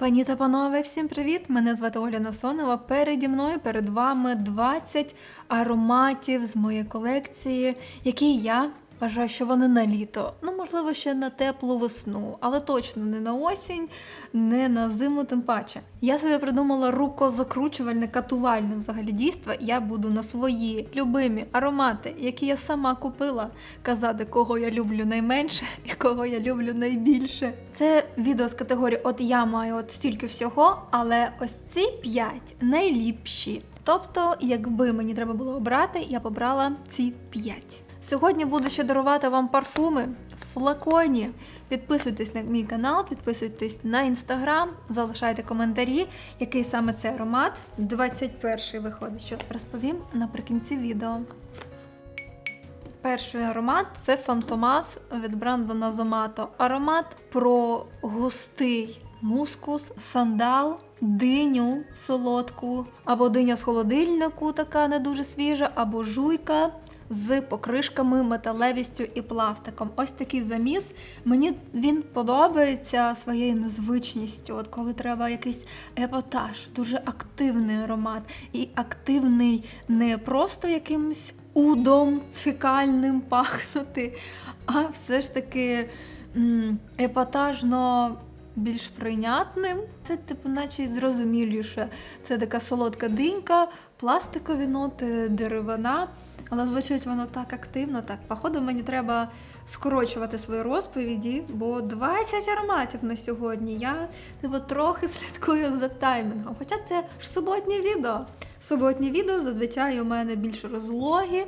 Пані та панове, всім привіт! Мене звати Оля Насонова. Переді мною перед вами 20 ароматів з моєї колекції, які я вважаю, що вони на літо. Ну, можливо, ще на теплу весну, але точно не на осінь, не на зиму, тим паче. Я собі придумала рукозакручувальне, катувальне взагалі дійство. Я буду на свої любимі аромати, які я сама купила, казати, кого я люблю найменше і кого я люблю найбільше. Це відео з категорії От я маю от стільки всього, але ось ці п'ять найліпші. Тобто, якби мені треба було обрати, я б обрала ці п'ять. Сьогодні буду ще дарувати вам парфуми в флаконі. Підписуйтесь на мій канал, підписуйтесь на інстаграм, залишайте коментарі, який саме це аромат. 21-й виходить, що розповім наприкінці відео. Перший аромат це Фантомас від бренду Назомато. Аромат про густий мускус, сандал, диню солодку, або диня з холодильнику, така не дуже свіжа, або жуйка. З покришками, металевістю і пластиком. Ось такий заміс. Мені він подобається своєю незвичністю. От коли треба якийсь епатаж, дуже активний аромат. І активний не просто якимсь удом фікальним пахнути, а все ж таки епатажно більш прийнятним. Це, типу, наче зрозуміліше. Це така солодка динька, пластикові ноти, деревина. Але звучить воно так активно, так. Походу, мені треба скорочувати свої розповіді, бо 20 ароматів на сьогодні. Я типу, трохи слідкую за таймінгом. Хоча це ж суботнє відео. Суботні відео зазвичай у мене більш розлогі,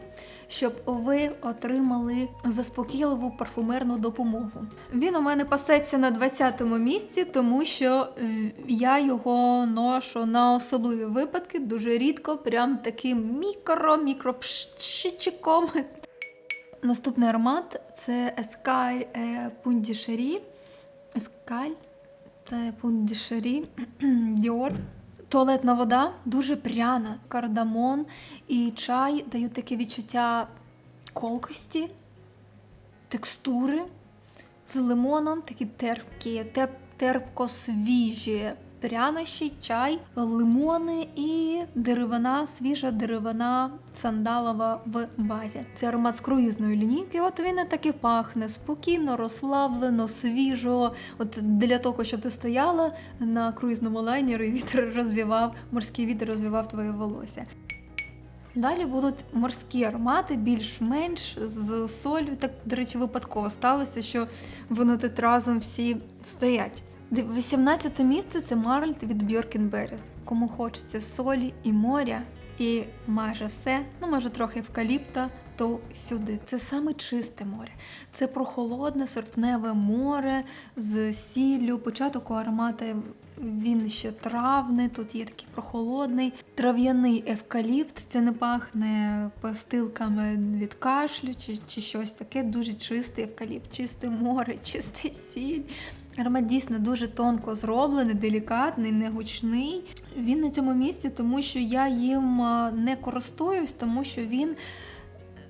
щоб ви отримали заспокійливу парфумерну допомогу. Він у мене пасеться на 20-му місці, тому що е, я його ношу на особливі випадки, дуже рідко, прям таким мікро-мікропшичиком. Наступний аромат це Ескаль Пундішері. Ескаль це Пундішері Діор. Туалетна вода дуже пряна, кардамон і чай дають таке відчуття колкості, текстури з лимоном, такі терпкі, терп, терпко-свіжі прянощі, чай, лимони і деревина, свіжа деревина сандалова в базі. Це аромат з круїзної лінійки. От він і так і пахне спокійно, розслаблено, свіжо. От для того, щоб ти стояла на круїзному лайнері, вітер розвівав, морський вітер розвівав твоє волосся. Далі будуть морські аромати, більш-менш з солью. Так, до речі, випадково сталося, що вони тут разом всі стоять. 18 місце це Марльт від Бьоркінберіс. Кому хочеться солі і моря, і майже все, ну може трохи евкаліпта, то сюди. Це саме чисте море. Це прохолодне серпневе море з сіллю. Початок у аромати він ще травний, тут є такий прохолодний, трав'яний евкаліпт. Це не пахне пастилками від кашлю чи, чи щось таке. Дуже чистий евкаліпт, чисте море, чистий сіль. Аромат дійсно дуже тонко зроблений, делікатний, не гучний. Він на цьому місці, тому що я їм не користуюсь, тому що він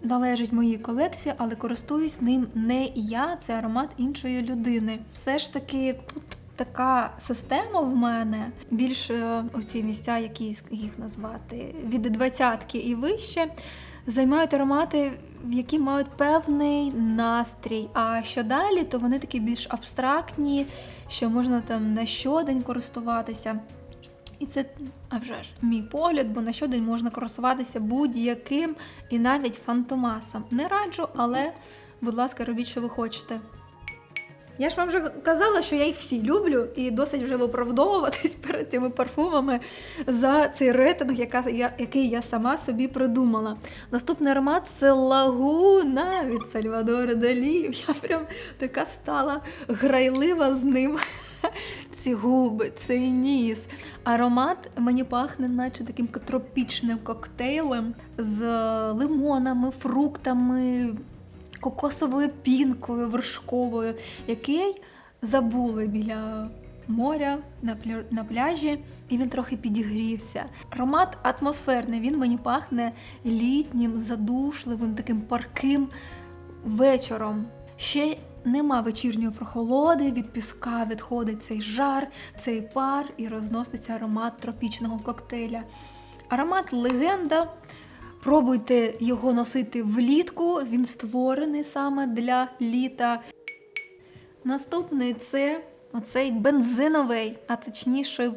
належить моїй колекції, але користуюсь ним не я, це аромат іншої людини. Все ж таки тут. Така система в мене більше у ці місця, які їх назвати, від двадцятки і вище, займають аромати, які мають певний настрій. А що далі, то вони такі більш абстрактні, що можна там на щодень користуватися. І це, а вже ж, мій погляд, бо на щодень можна користуватися будь-яким і навіть фантомасом. Не раджу, але, будь ласка, робіть, що ви хочете. Я ж вам вже казала, що я їх всі люблю, і досить вже виправдовуватись перед тими парфумами за цей рейтинг, яка, я, який я сама собі придумала. Наступний аромат це лагуна від Сальвадора Далі. Я прям така стала грайлива з ним. Ці губи, цей ніс. Аромат мені пахне, наче таким тропічним коктейлем з лимонами, фруктами кокосовою пінкою вершковою, який забули біля моря на, пля... на пляжі, і він трохи підігрівся. Аромат атмосферний, він мені пахне літнім, задушливим, таким парким вечором. Ще нема вечірньої прохолоди, від піска відходить цей жар, цей пар і розноситься аромат тропічного коктейля. Аромат легенда. Пробуйте його носити влітку, він створений саме для літа. Наступний це оцей бензиновий, а точніше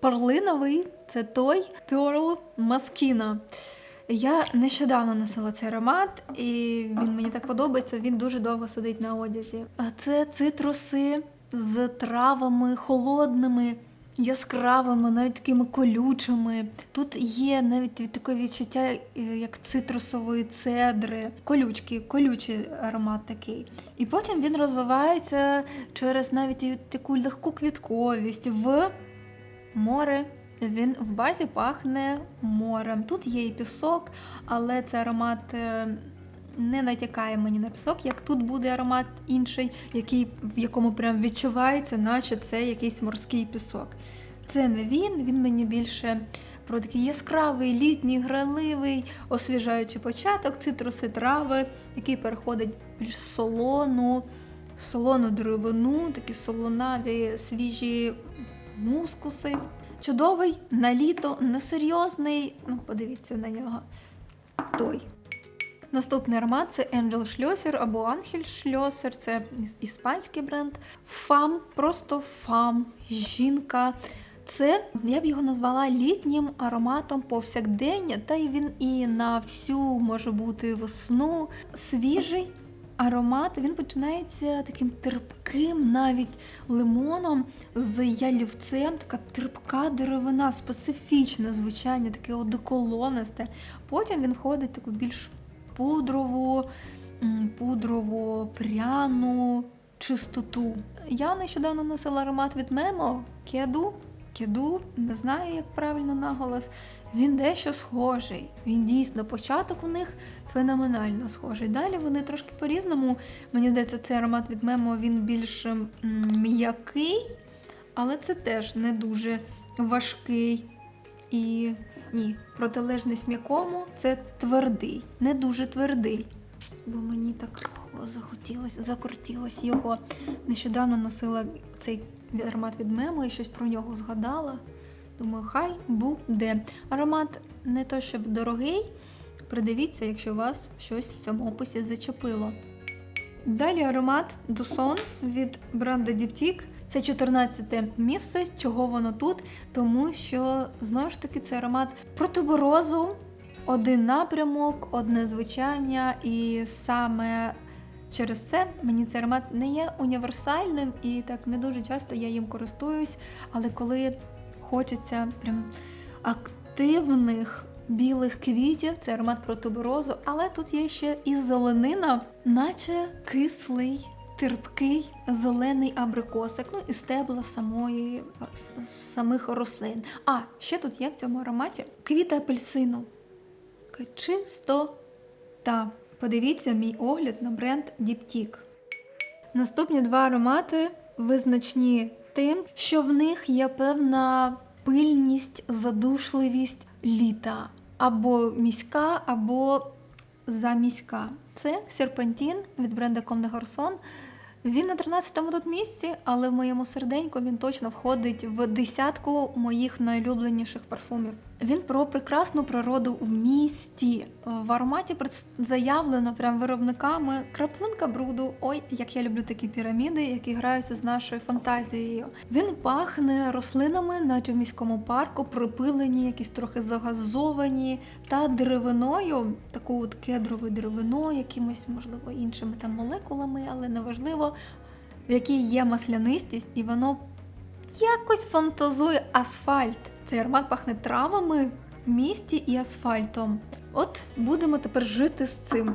перлиновий це той Pearl Moschino. Я нещодавно носила цей аромат, і він мені так подобається, він дуже довго сидить на одязі. А це цитруси з травами холодними, яскравими, навіть такими колючими. Тут є навіть таке відчуття, е, як цитрусової цедри, колючки, колючий аромат такий. І потім він розвивається через навіть таку легку квітковість в море. Він в базі пахне морем. Тут є і пісок, але цей аромат е, не натякає мені на пісок, як тут буде аромат інший, який, в якому прям відчувається, наче це якийсь морський пісок. Це не він, він мені більше про такий яскравий, літній, граливий, освіжаючий початок, цитруси, трави, який переходить більш солону, солону деревину, такі солонаві, свіжі мускуси. Чудовий на літо, несерйозний. Ну, подивіться на нього. Той. Наступний аромат це Angel Шльосер або Ангель Шльосер, це іспанський бренд. Фам, просто фам, жінка. Це я б його назвала літнім ароматом повсякдення, та й він і на всю може бути весну. Свіжий аромат. Він починається таким терпким, навіть лимоном з ялівцем, така терпка деревина, специфічне звучання, таке одеколонисте. Потім він входить таку більш пудрову, м, пудрово пряну чистоту. Я нещодавно носила аромат від Мемо Кеду. Кеду, не знаю, як правильно наголос. Він дещо схожий. Він дійсно початок у них феноменально схожий. Далі вони трошки по-різному. Мені здається, цей аромат від Мемо він більш м'який, але це теж не дуже важкий. І ні, протилежність м'якому це твердий, не дуже твердий. Бо мені так захотілося, закрутілось його. Нещодавно носила цей аромат від Мемо і щось про нього згадала. Думаю, хай буде. Аромат не то щоб дорогий. Придивіться, якщо вас щось в цьому описі зачепило. Далі аромат Дусон від бренду Diptyque. Це 14 місце. Чого воно тут? Тому що знову ж таки це аромат про туберозу, один напрямок, одне звучання, і саме через це мені цей аромат не є універсальним і так не дуже часто я їм користуюсь. Але коли хочеться прям активних білих квітів, це аромат про туберозу, але тут є ще і зеленина, наче кислий. Терпкий зелений абрикосик, ну і стебла самої самих рослин. А ще тут є в цьому ароматі квіти апельсину. Чистота. Подивіться мій огляд на бренд Diptyque. Наступні два аромати визначні тим, що в них є певна пильність, задушливість літа. Або міська, або заміська. Це серпантін від бренду des Garçons. Він на 13-му тут місці, але в моєму серденьку він точно входить в десятку моїх найулюбленіших парфумів. Він про прекрасну природу в місті. В ароматі заявлено прям виробниками краплинка бруду. Ой, як я люблю такі піраміди, які граються з нашою фантазією. Він пахне рослинами, наче в міському парку, припилені, якісь трохи загазовані, та деревиною, таку от кедровою деревиною, якимось, можливо, іншими там молекулами, але неважливо, в якій є маслянистість, і воно якось фантазує асфальт. Цей аромат пахне травами, місті і асфальтом. От будемо тепер жити з цим.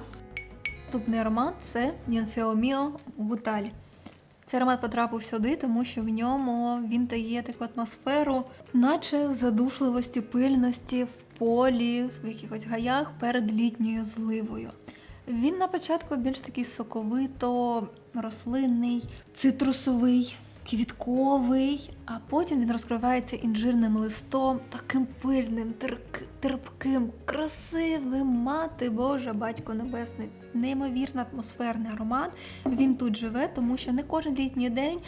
Наступний аромат це Нінфеоміо Гуталь. Цей аромат потрапив сюди, тому що в ньому він дає таку атмосферу, наче задушливості, пильності в полі, в якихось гаях перед літньою зливою. Він на початку більш такий соковито, рослинний, цитрусовий, квітковий, а потім він розкривається інжирним листом, таким пильним, терпким, красивим. Мати Божа, батько небесний, неймовірно атмосферний аромат. Він тут живе, тому що не кожен літній день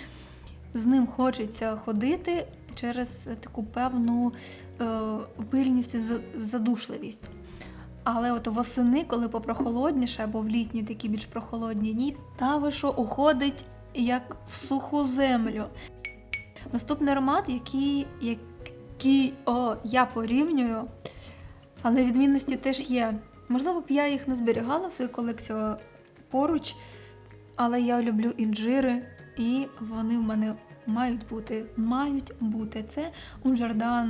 з ним хочеться ходити через таку певну е, пильність і задушливість. Але от восени, коли попрохолодніше, або в літні такі більш прохолодні дні, та ви що уходить як в суху землю. Наступний аромат, який, який о, я порівнюю, але відмінності теж є. Можливо, б я їх не зберігала в свою колекцію поруч, але я люблю інжири, і вони в мене мають бути. Мають бути. Це Унжардан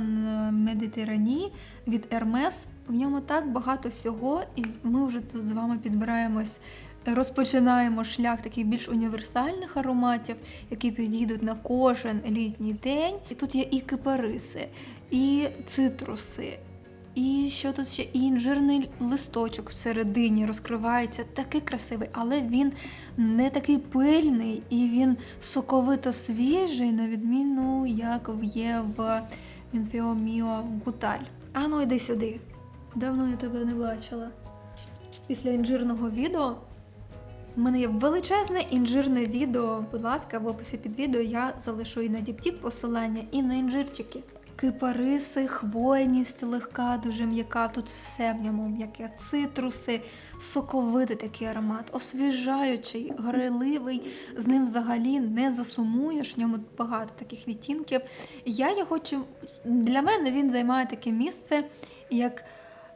Медитерані від Hermes. В ньому так багато всього, і ми вже тут з вами підбираємось. Розпочинаємо шлях таких більш універсальних ароматів, які підійдуть на кожен літній день. І тут є і кипариси, і цитруси, і що тут ще і інжирний листочок всередині розкривається, такий красивий, але він не такий пильний і він соковито свіжий, на відміну, як є в Інфіоміо Гуталь. А ну йди сюди. Давно я тебе не бачила. Після інжирного відео у мене є величезне інжирне відео. Будь ласка, в описі під відео я залишу і на діптік посилання, і на інжирчики. Кипариси, хвойність легка, дуже м'яка. Тут все в ньому м'яке. Цитруси, соковитий такий аромат, освіжаючий, грайливий. З ним взагалі не засумуєш. В ньому багато таких відтінків. Я його чим для мене він займає таке місце як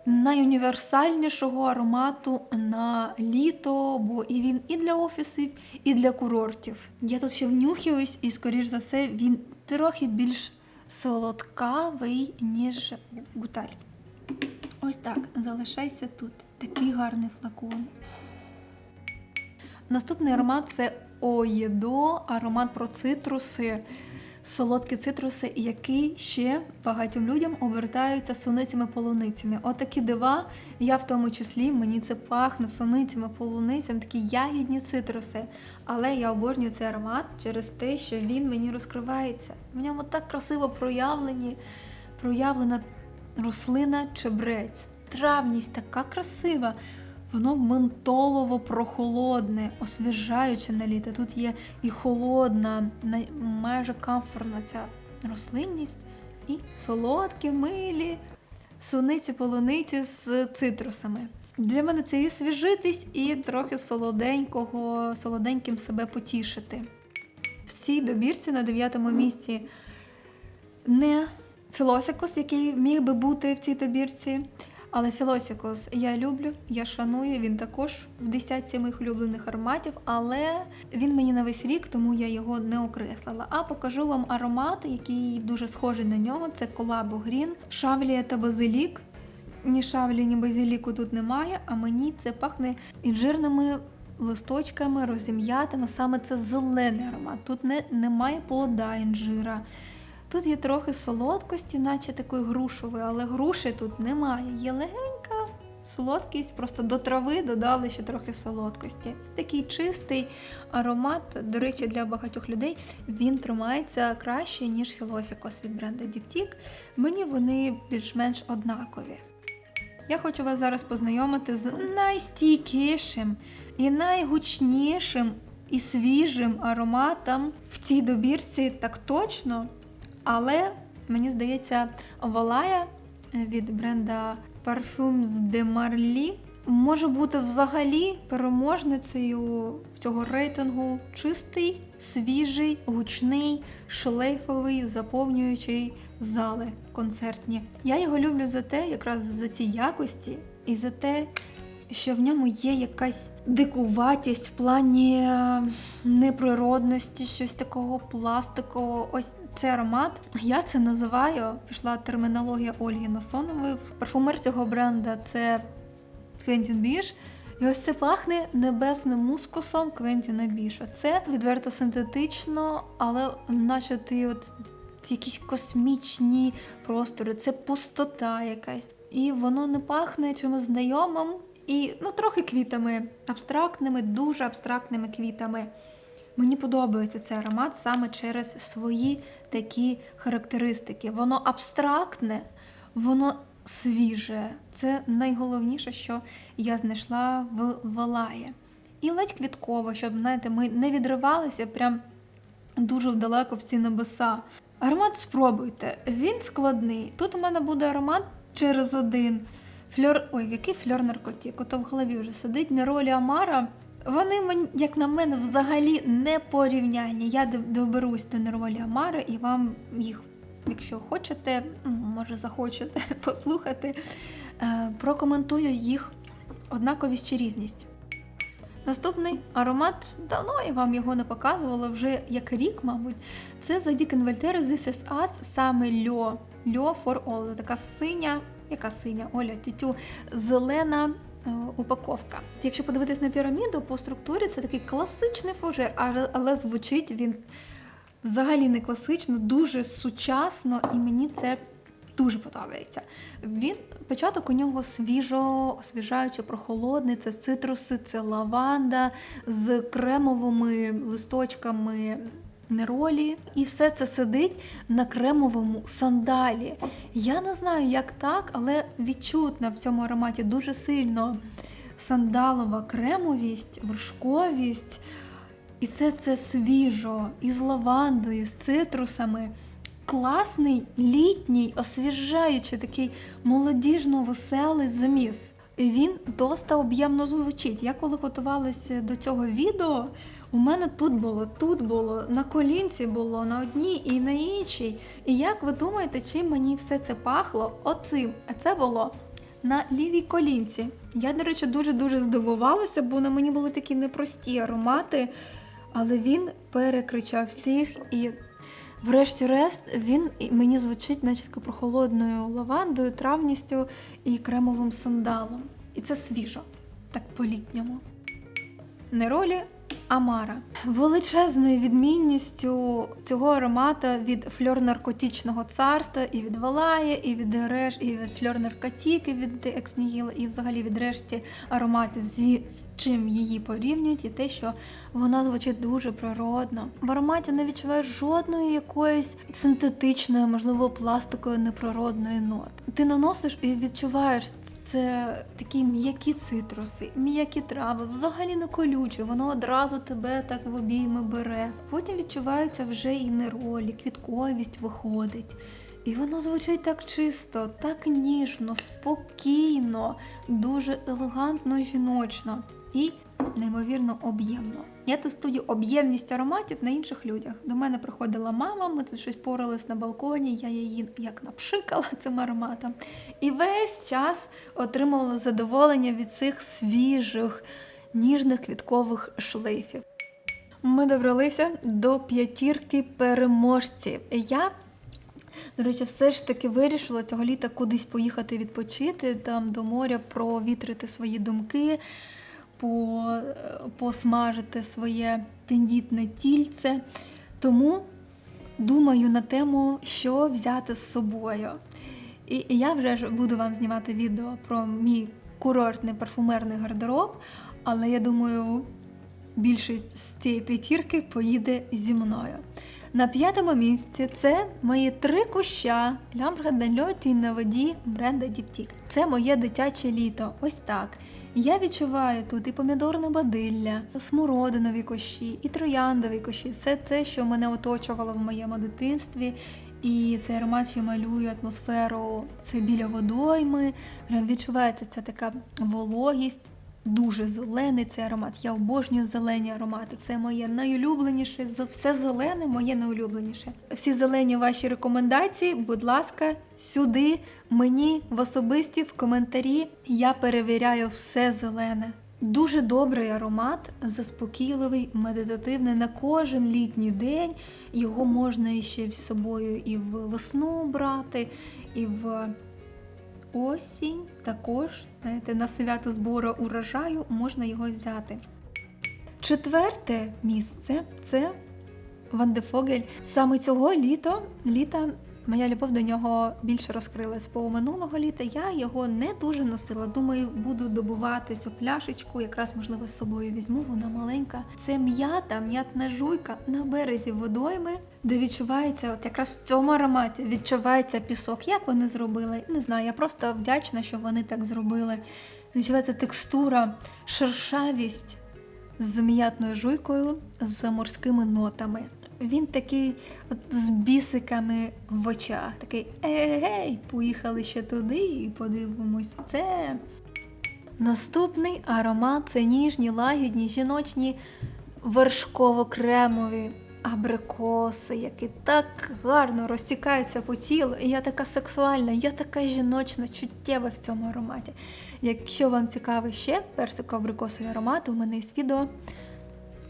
найуніверсальнішого аромату на літо, бо і він і для офісів, і для курортів. Я тут ще внюхаюсь, і, скоріш за все, він трохи більш солодкавий, ніж гуталь. Ось так, залишайся тут. Такий гарний флакон. Наступний аромат це Оєдо, аромат про цитруси. Солодкі цитруси, які ще багатьом людям обертаються суницями полуницями. Отакі дива, я в тому числі, мені це пахне суницями, полуницями, такі ягідні цитруси. Але я обожнюю цей аромат через те, що він мені розкривається. В ньому так красиво проявлені, проявлена рослина чебрець. Травність така красива. Воно ментолово прохолодне, освіжаюче на літо. Тут є і холодна, майже комфортна ця рослинність, і солодкі, милі суниці, полуниці з цитрусами. Для мене це і освіжитись, і трохи солоденького, солоденьким себе потішити. В цій добірці на дев'ятому місці не Філосикус, який міг би бути в цій добірці. Але Філосікус я люблю, я шаную. Він також в десятці моїх улюблених ароматів, але він мені на весь рік, тому я його не окреслила. А покажу вам аромат, який дуже схожий на нього. Це колабо Грін, Шавлія та Базилік. Ні шавлі, ні базиліку тут немає, а мені це пахне інжирними листочками, розім'ятими. Саме це зелений аромат. Тут не, немає плода інжира. Тут є трохи солодкості, наче такої грушової, але груші тут немає. Є легенька солодкість, просто до трави додали ще трохи солодкості. Такий чистий аромат, до речі, для багатьох людей він тримається краще, ніж філосикос від бренду Diptyque. Мені вони більш-менш однакові. Я хочу вас зараз познайомити з найстійкішим і найгучнішим і свіжим ароматом в цій добірці так точно. Але мені здається, Валая від бренда Parfums de Marly може бути взагалі переможницею цього рейтингу чистий, свіжий, гучний, шлейфовий, заповнюючий зали концертні. Я його люблю за те, якраз за ці якості, і за те, що в ньому є якась дикуватість в плані е, неприродності, щось такого пластикового. Ось цей аромат. Я це називаю. Пішла термінологія Ольги Носонової. Парфумер цього бренда це Квентін Біш. І ось це пахне небесним мускусом Квентіна Біша. Це відверто синтетично, але наче ти от якісь космічні простори, це пустота якась. І воно не пахне чимось знайомим і ну, трохи квітами, абстрактними, дуже абстрактними квітами. Мені подобається цей аромат саме через свої такі характеристики. Воно абстрактне, воно свіже. Це найголовніше, що я знайшла в Валаї. І ледь квітково, щоб знаєте, ми не відривалися прям дуже далеко в ці небеса. Аромат спробуйте, він складний. Тут у мене буде аромат через один. Фльор. Ой, який фльор наркотик? Ото в голові вже сидить. Неролі Амара. Вони, мені, як на мене, взагалі не порівнянні. Я доберусь до Неролі Амари і вам їх, якщо хочете, може захочете послухати, е, прокоментую їх однаковість чи різність. Наступний аромат, давно я вам його не показувала, вже як рік, мабуть. Це за Дік Інвальтери This is Us, саме льо. Льо for all. Така синя, яка синя, Оля, тютю, зелена упаковка. Якщо подивитись на піраміду, по структурі це такий класичний фужер, але, але звучить він взагалі не класично, дуже сучасно, і мені це дуже подобається. Він початок у нього свіжо, освіжаючи, прохолодний. Це цитруси, це лаванда з кремовими листочками. Неролі, і все це сидить на кремовому сандалі. Я не знаю, як так, але відчутна в цьому ароматі дуже сильно сандалова кремовість, вершковість. І це це свіжо, із лавандою, з цитрусами. Класний, літній, освіжаючий, такий молодіжно-веселий заміс. Він доста об'ємно звучить. Я коли готувалася до цього відео, у мене тут було, тут було, на колінці було, на одній і на іншій. І як ви думаєте, чим мені все це пахло? Оцим. А це було на лівій колінці. Я, до речі, дуже-дуже здивувалася, бо на мені були такі непрості аромати, але він перекричав всіх і. Врешті-решт, він мені звучить, начебто, прохолодною лавандою, травністю і кремовим сандалом. І це свіжо, так по-літньому. Неролі Амара. Величезною відмінністю цього аромата від фльор наркотичного царства, і від Валая, і від Реш, і від фльор наркотики від Екснігіла, і взагалі від решті ароматів, з чим її порівнюють, і те, що вона звучить дуже природно. В ароматі не відчуваєш жодної якоїсь синтетичної, можливо, пластикової неприродної ноти. Ти наносиш і відчуваєш це такі м'які цитруси, м'які трави, взагалі не колючі, воно одразу тебе так в обійми бере. Потім відчувається вже і неролі, квітковість виходить. І воно звучить так чисто, так ніжно, спокійно, дуже елегантно жіночно і неймовірно об'ємно. Я тестую об'ємність ароматів на інших людях. До мене приходила мама, ми тут щось порались на балконі, я її як напшикала цим ароматом. І весь час отримувала задоволення від цих свіжих, ніжних квіткових шлейфів. Ми добралися до п'ятірки переможців. Я до речі, все ж таки вирішила цього літа кудись поїхати відпочити, там до моря провітрити свої думки, посмажити своє тендітне тільце. Тому думаю на тему, що взяти з собою. І я вже ж буду вам знімати відео про мій курортний парфумерний гардероб, але я думаю, більшість з цієї п'ятірки поїде зі мною. На п'ятому місці це мої три куща Лямбрга Данльоті на воді бренда Діптік. Це моє дитяче літо. Ось так. Я відчуваю тут і помідорне бадилля, смородинові кущі, і трояндові кущі. Все те, що мене оточувало в моєму дитинстві. І цей аромат ще малює атмосферу. Це біля водойми. Відчувається ця така вологість. Дуже зелений цей аромат. Я обожнюю зелені аромати. Це моє найулюбленіше. Все зелене моє найулюбленіше. Всі зелені ваші рекомендації, будь ласка, сюди, мені в особисті, в коментарі. Я перевіряю все зелене. Дуже добрий аромат, заспокійливий, медитативний на кожен літній день. Його можна ще з собою і в весну брати, і в осінь також, знаєте, на свято збору урожаю можна його взяти. Четверте місце це Вандефогель. Саме цього літо, літа моя любов до нього більше розкрилась. Бо минулого літа я його не дуже носила. Думаю, буду добувати цю пляшечку, якраз можливо з собою візьму. Вона маленька. Це м'ята, м'ятна жуйка на березі водойми, де відчувається, от якраз в цьому ароматі відчувається пісок. Як вони зробили? Не знаю. Я просто вдячна, що вони так зробили. Відчувається текстура, шершавість з м'ятною жуйкою, з морськими нотами. Він такий от з бісиками в очах, такий ей, поїхали ще туди і подивимось це. Наступний аромат це ніжні, лагідні, жіночні вершково-кремові абрикоси, які так гарно розтікаються по тілу. І я така сексуальна, я така жіночна, чуттєва в цьому ароматі. Якщо вам цікавий ще персико-абрикосовий аромат, у мене є відео.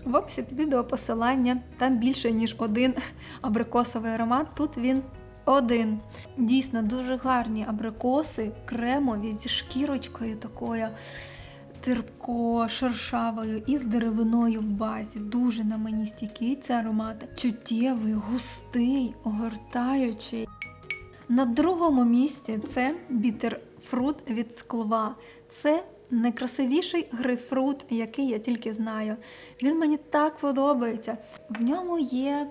В описі під відео посилання, там більше, ніж один абрикосовий аромат. Тут він один. Дійсно, дуже гарні абрикоси, кремові зі шкірочкою такою терпко, шершавою і з деревиною в базі. Дуже на мені стійкий цей аромат. Чуттєвий, густий, огортаючий. На другому місці це бітерфрут від склва. Це найкрасивіший грейпфрут, який я тільки знаю. Він мені так подобається. В ньому є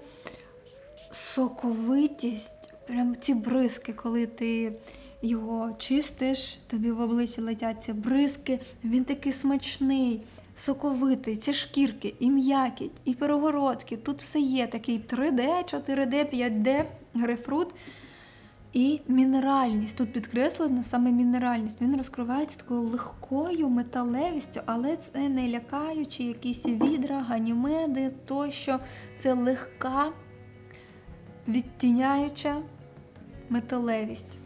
соковитість, прям ці бризки, коли ти його чистиш, тобі в обличчя летять ці бризки. Він такий смачний, соковитий, ці шкірки, і м'якіть, і перегородки. Тут все є. Такий 3D, 4D, 5D грейпфрут. І мінеральність. Тут підкреслена саме мінеральність. Він розкривається такою легкою металевістю, але це не лякаючи якісь відра, ганімеди тощо. Це легка, відтіняюча металевість.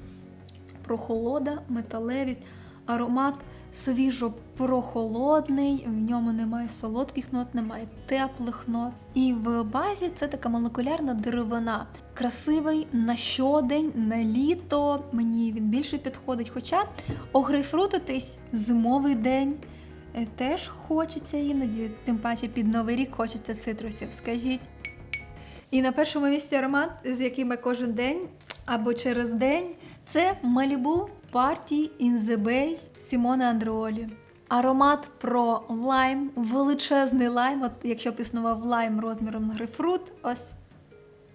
Прохолода, металевість, аромат свіжо прохолодний, в ньому немає солодких нот, немає теплих нот. І в базі це така молекулярна деревина. Красивий на щодень, на літо. Мені він більше підходить. Хоча огрейфрутитись зимовий день е, теж хочеться іноді, тим паче під новий рік хочеться цитрусів, скажіть. І на першому місці аромат, з яким я кожен день або через день, це Malibu Party in the Bay Сімона Андреолі. Аромат про лайм, величезний лайм. От якщо б існував лайм розміром на грейпфрут, ось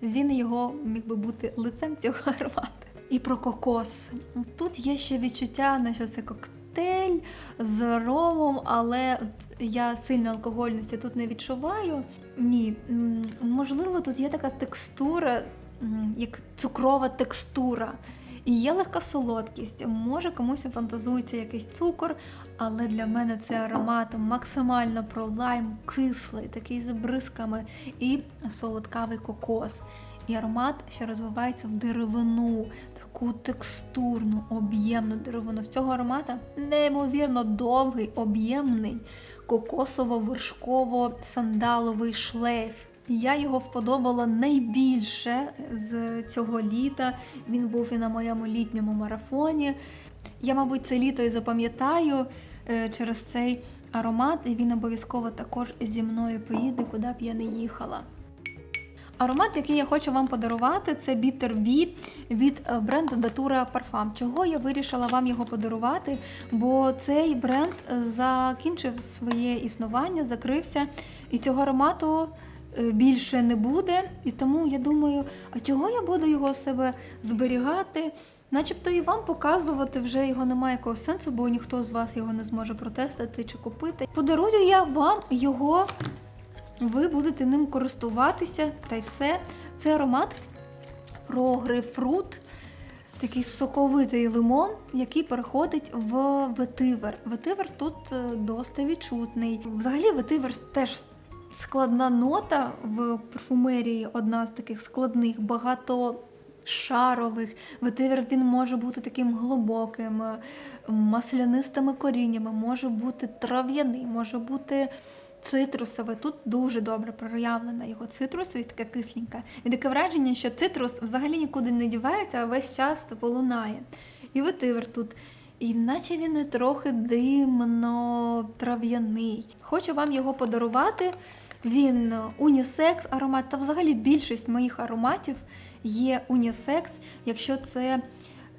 він його міг би бути лицем цього аромату. І про кокос. Тут є ще відчуття, наче це коктейль з ромом, але я сильно алкогольності тут не відчуваю. Ні, можливо, тут є така текстура, як цукрова текстура. І є легка солодкість. Може комусь фантазується якийсь цукор, але для мене це аромат максимально про лайм, кислий, такий з бризками, і солодкавий кокос. І аромат, що розвивається в деревину, таку текстурну, об'ємну деревину. В цього аромата неймовірно довгий, об'ємний кокосово-вершково-сандаловий шлейф. Я його вподобала найбільше з цього літа. Він був і на моєму літньому марафоні. Я, мабуть, це літо і запам'ятаю е, через цей аромат, і він обов'язково також зі мною поїде, куди б я не їхала. Аромат, який я хочу вам подарувати, це Bitter V від е, бренду Datura Parfum. Чого я вирішила вам його подарувати? Бо цей бренд закінчив своє існування, закрився, і цього аромату е, більше не буде. І тому я думаю, а чого я буду його в себе зберігати? Начебто і вам показувати вже його немає якого сенсу, бо ніхто з вас його не зможе протестити чи купити. Подарую я вам його ви будете ним користуватися та й все. Це аромат про грейпфрут, такий соковитий лимон, який переходить в ветивер. Ветивер тут е, досить відчутний. Взагалі, ветивер теж складна нота в парфумерії, одна з таких складних, багато. Шарових, ветивер він може бути таким глибоким, е, маслянистими коріннями, може бути трав'яний, може бути цитрусове. Тут дуже добре проявлена його цитрусовість, така кисленька. І таке враження, що цитрус взагалі нікуди не дівається, а весь час типу, лунає. І ветивер тут. І наче він і трохи димно трав'яний. Хочу вам його подарувати. Він унісекс аромат, та взагалі більшість моїх ароматів є унісекс. Якщо це,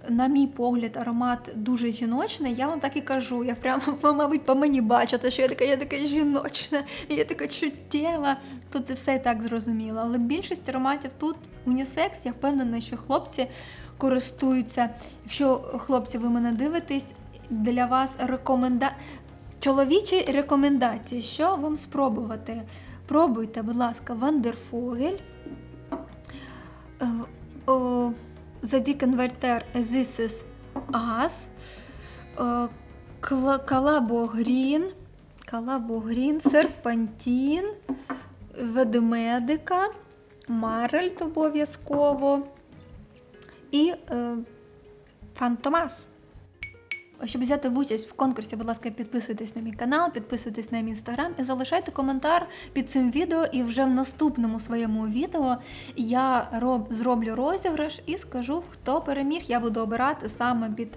на мій погляд, аромат дуже жіночний, я вам так і кажу. Я прямо, мабуть, по мені бачите, що я така, я така жіночна, я така чуттєва. Тут це все так зрозуміло. Але більшість ароматів тут унісекс. Я впевнена, що хлопці користуються. Якщо хлопці, ви мене дивитесь, для вас рекоменда... чоловічі рекомендації, що вам спробувати. Пробуйте, будь ласка, Вандерфогель. Е, The Deconverter This is Us. Е, Калабо Грін. Калабо Грін, Серпантін, Ведмедика, Марельт обов'язково і е, Фантомас. Щоб взяти участь в конкурсі, будь ласка, підписуйтесь на мій канал, підписуйтесь на мій інстаграм і залишайте коментар під цим відео. І вже в наступному своєму відео я роб, зроблю розіграш і скажу, хто переміг. Я буду обирати саме під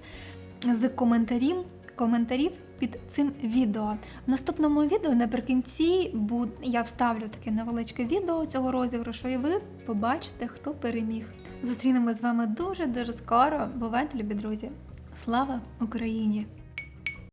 з коментарів, коментарів під цим відео. В наступному відео наприкінці буд... я вставлю таке невеличке відео цього розіграшу, і ви побачите, хто переміг. Зустрінемось з вами дуже дуже скоро. Бувайте, любі друзі! Слава Україні!